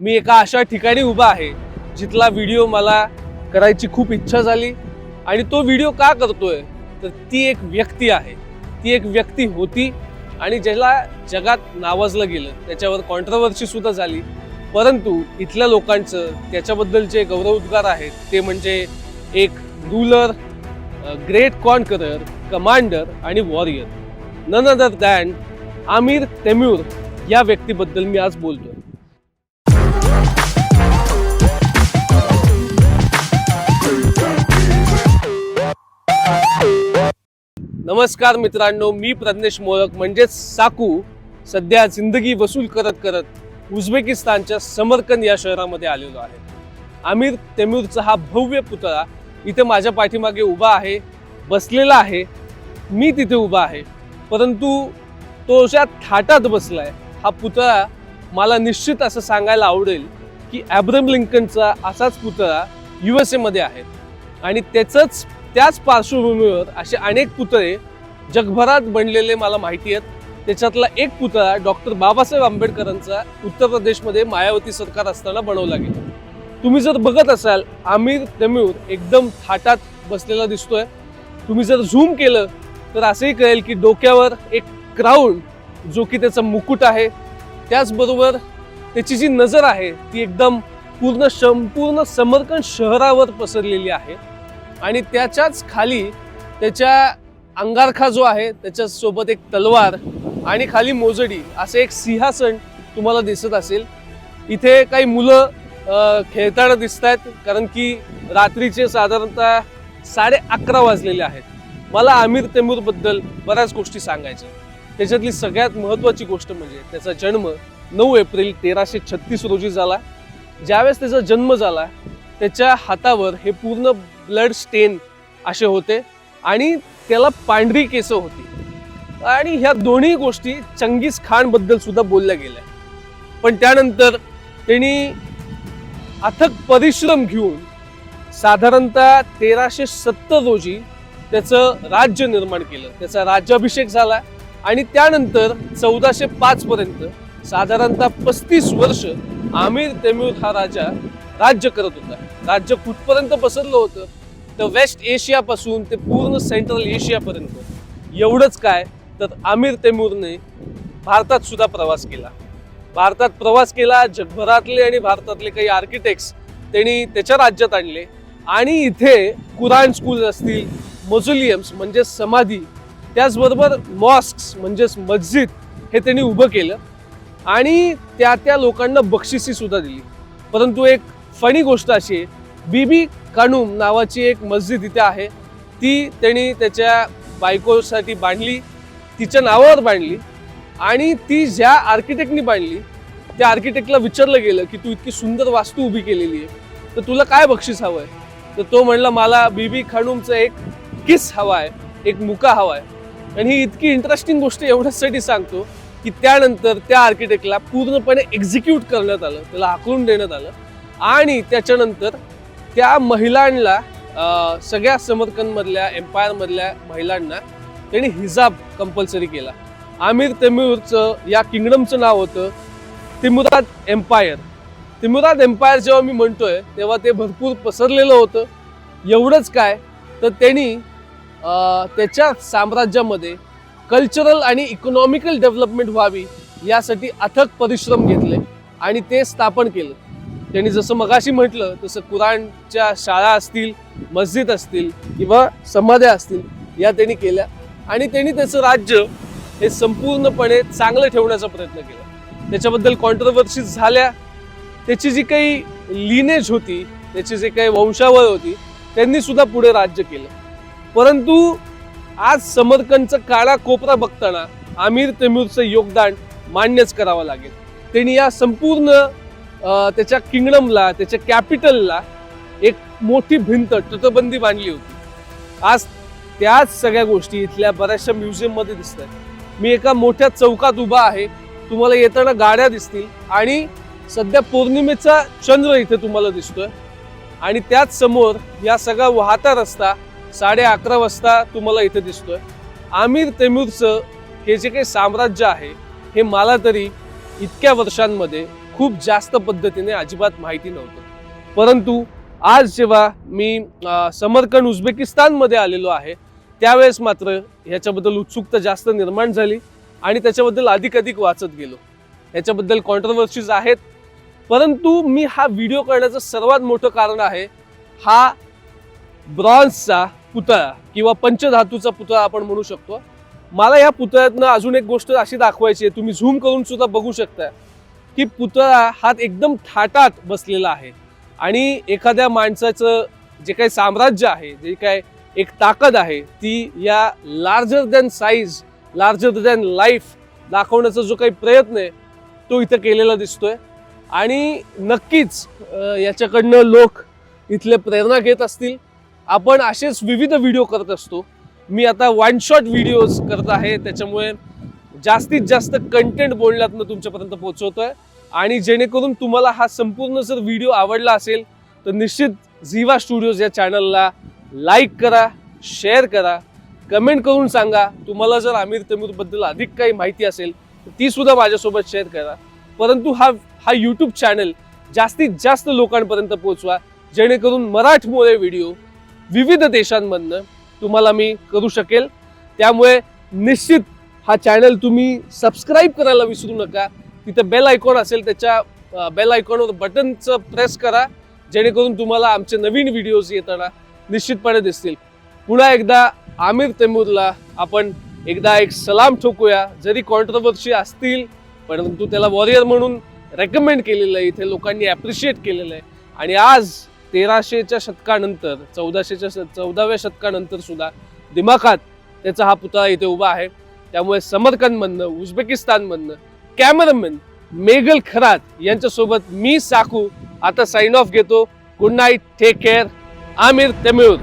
मी एका अशा ठिकाणी उभा आहे जिथला व्हिडिओ मला करायची खूप इच्छा झाली आणि तो व्हिडिओ का करतोय? तर ती एक व्यक्ती आहे. ती एक व्यक्ती होती आणि ज्याला जगात नावाजलं गेलं. त्याच्यावर कॉन्ट्रवर्सी सुद्धा झाली. परंतु इथल्या लोकांचं त्याच्याबद्दल जे गौरवोद्गार आहेत ते म्हणजे एक रूलर ग्रेट कॉन्करर कमांडर आणि warrior none other than Amir Timur या व्यक्तीबद्दल मी आज बोलतोय. नमस्कार मित्रांनो मी प्रज्ञेश मोळक म्हणजेच साकू सध्या जिंदगी वसूल करत करत उझबेकिस्तानच्या समरकंद या शहरामध्ये आलेलो आहे. आमिर तेमूरचा हा भव्य पुतळा इथे माझ्या पाठीमागे उभा आहे बसलेला आहे मी तिथे उभा आहे. परंतु तो ज्या थाटात बसला आहे हा पुतळा मला निश्चित असं सांगायला आवडेल की ॲब्रम लिंकनचा असाच पुतळा यू एस एमध्ये आहे. आणि त्याचंच त्याच पार्श्वभूमीवर असे अनेक पुतळे जगभरात बनलेले मला माहिती आहेत. त्याच्यातला एक पुतळा डॉक्टर बाबासाहेब आंबेडकरांचा उत्तर प्रदेशमध्ये मायावती सरकार असताना बनवला गेला. तुम्ही जर बघत असाल आमिर तमीर एकदम थाटात बसलेला दिसतोय. तुम्ही जर झूम केलं तर असंही कळेल की डोक्यावर एक क्राऊन जो की त्याचा मुकुट आहे. त्याचबरोबर त्याची जी नजर आहे ती एकदम पूर्ण संपूर्ण समर्कन शहरावर पसरलेली आहे. आणि त्याच्याच खाली त्याच्या अंगारखा जो आहे त्याच्यासोबत एक तलवार आणि खाली मोजडी असे एक सिंहासन तुम्हाला दिसत असेल. इथे काही मुलं खेळताना दिसत आहेत कारण की रात्रीचे साधारणतः साडे अकरा वाजलेले आहेत. मला आमिर तेमूरबद्दल बऱ्याच गोष्टी सांगायच्या त्याच्यातली सगळ्यात महत्त्वाची गोष्ट म्हणजे त्याचा जन्म नऊ एप्रिल तेराशे छत्तीस रोजी झाला. ज्यावेळेस त्याचा जन्म झाला त्याच्या हातावर हे पूर्ण ब्लड स्टेन असे होते. आणि त्याला पांढरी केस होती. आणि ह्या दोन्ही गोष्टी चंगीस खानबद्दल सुद्धा बोलल्या गेल्या. पण त्यानंतर त्यांनी अथक परिश्रम घेऊन साधारणतः तेराशे सत्तर रोजी त्याचं राज्य निर्माण केलं. त्याचा राज्याभिषेक झाला आणि त्यानंतर चौदाशे पाच पर्यंत साधारणतः पस्तीस वर्ष आमिर तेमूर हा राजा राज्य करत होता. राज्य कुठपर्यंत पसरलं होतं? तर वेस्ट एशियापासून ते पूर्ण सेंट्रल एशियापर्यंत एवढंच काय? तर आमिर तेमूरने भारतात सुद्धा प्रवास केला. भारतात प्रवास केला जगभरातले आणि भारतातले काही आर्किटेक्ट्स त्यांनी त्याच्या राज्यात आणले. आणि इथे कुराण स्कूल असतील मजुलियम्स म्हणजे समाधी त्याचबरोबर मॉस्क्स म्हणजेच मस्जिद हे त्यांनी उभं केलं. आणि त्या त्या लोकांना बक्षिसी सुद्धा दिली. परंतु एक फनी गोष्ट अशी आहे बीबी कानूम नावाची एक मस्जिद इथे आहे. ती त्यांनी त्याच्या बायकोसाठी बांधली तिच्या नावावर बांधली आणि ती ज्या आर्किटेक्टनी बांधली त्या आर्किटेक्टला विचारलं गेलं की तू इतकी सुंदर वास्तू उभी केलेली आहे तर तुला काय बक्षीस हवं आहे तर तो म्हणला मला बीबी खानूमचं एक किस हवा आहे एक मुका हवा आहे आणि ही इतकी इंटरेस्टिंग गोष्ट एवढ्यासाठी सांगतो की त्यानंतर त्या आर्किटेक्टला पूर्णपणे एक्झिक्यूट करण्यात आलं त्याला हाकलून देण्यात आलं आणि त्याच्यानंतर त्या महिलांना सगळ्या समर्थकांमधल्या एम्पायरमधल्या महिलांना त्यांनी हिजाब कंपल्सरी केला. आमिर तेमूरचं या किंगडमचं नाव होतं तिमुराद एम्पायर. तिमुराद एम्पायर जेव्हा मी म्हणतोय तेव्हा ते भरपूर पसरलेलं होतं. एवढंच काय तर त्यांनी त्याच्या साम्राज्यामध्ये कल्चरल आणि इकॉनॉमिकल डेव्हलपमेंट व्हावी यासाठी अथक परिश्रम घेतले आणि ते स्थापन केलं. त्यांनी जसं मगाशी म्हटलं तसं कुराणच्या शाळा असतील मस्जिद असतील किंवा समाध्या असतील या त्यांनी केल्या. आणि त्यांनी त्याचं राज्य हे संपूर्णपणे चांगलं ठेवण्याचा प्रयत्न केला. त्याच्याबद्दल कॉन्ट्रोवर्सीज झाल्या. त्याची जी काही लिनेज होती त्याची जे काही वंशावळ होती त्यांनी सुद्धा पुढे राज्य केलं. परंतु आज समरकंदचा काळा कोपरा बघताना आमिर तेमूरचं योगदान मान्यच करावं लागेल. त्यांनी या संपूर्ण त्याच्या किंगडमला त्याच्या कॅपिटलला एक मोठी भिंत तटबंदी बांधली होती. आज त्याच सगळ्या गोष्टी इथल्या बऱ्याचशा म्युझियममध्ये दिसत आहेत मी एका मोठ्या चौकात उभा आहे. तुम्हाला येताना गाड्या दिसतील आणि सध्या पौर्णिमेचा चंद्र इथे तुम्हाला दिसतोय. आणि त्याच समोर या सगळा वाहता रस्ता साडे अकरा वाजता तुम्हाला इथे दिसतोय. आमिर तेमूरचं हे जे काही साम्राज्य आहे हे मला तरी इतक्या वर्षांमध्ये खूप जास्त पद्धतीने अजिबात माहिती नव्हतं. परंतु आज जेव्हा मी समरकंड उझबेकिस्तानमध्ये आलेलो आहे त्यावेळेस मात्र ह्याच्याबद्दल उत्सुकता जास्त निर्माण झाली आणि त्याच्याबद्दल अधिक अधिक वाचत गेलो. ह्याच्याबद्दल कॉन्ट्रोवर्सीज आहेत. परंतु मी हा व्हिडिओ करण्याचं सर्वात मोठं कारण आहे हा ब्रॉन्झचा पुतळा किंवा पंचधातूचा पुतळा आपण म्हणू शकतो. मला या पुतळ्यातनं अजून एक गोष्ट अशी दाखवायची आहे तुम्ही झूम करून सुद्धा बघू शकता की पुतळा हा एकदम थाटात बसलेला आहे. आणि एखाद्या माणसाचं जे काही साम्राज्य आहे जे काय एक ताकद आहे ती या larger than size larger than life दाखवण्याचा जो काही प्रयत्न आहे तो इथं केलेला दिसतोय. आणि नक्कीच याच्याकडनं लोक इथले प्रेरणा घेत असतील. आपण असेच विविध व्हिडिओ करत असतो. मी आता वन शॉट व्हिडिओज करत आहे त्याच्यामुळे जास्तीत जास्त कंटेंट बोलण्यातनं तुमच्यापर्यंत पोहोचवतोय. आणि जेणेकरून तुम्हाला हा संपूर्ण जर व्हिडिओ आवडला असेल तर निश्चित झिवा स्टुडिओज या चॅनलला लाईक करा शेअर करा कमेंट करून सांगा. तुम्हाला जर आमिर तमीरबद्दल अधिक काही माहिती असेल तर ती सुद्धा माझ्यासोबत शेअर करा. परंतु हा हा यूट्यूब चॅनल जास्तीत जास्त लोकांपर्यंत पोहोचवा जेणेकरून मराठमोळे व्हिडिओ विविध देशांमधनं तुम्हाला मी करू शकेल. त्यामुळे निश्चित हा चॅनल तुम्ही सबस्क्राईब करायला विसरू नका. तिथं बेल आयकॉन असेल त्याच्या बेल आयकॉनवर बटनचं प्रेस करा जेणेकरून तुम्हाला आमचे नवीन व्हिडिओज येताना निश्चितपणे दिसतील. पुन्हा एकदा आमिर तैमूरला आपण एकदा एक सलाम ठोकूया. जरी कॉन्ट्रोवर्सी असतील परंतु त्याला वॉरियर म्हणून रेकमेंड केलेलं आहे. इथे लोकांनी ॲप्रिशिएट केलेलं आहे. आणि आज तेराशेच्या शतकानंतर चौदाशेच्या श- चौदाव्या शतकानंतर सुद्धा दिमाखात त्याचा हा पुतळा इथे उभा आहे. त्यामुळे समरकंदमधनं उझबेकिस्तानमधनं कॅमेरामॅन मेघल खरात यांच्यासोबत मी साखू. आता साइन ऑफ घेतो. Good night take care Aamir Tamil.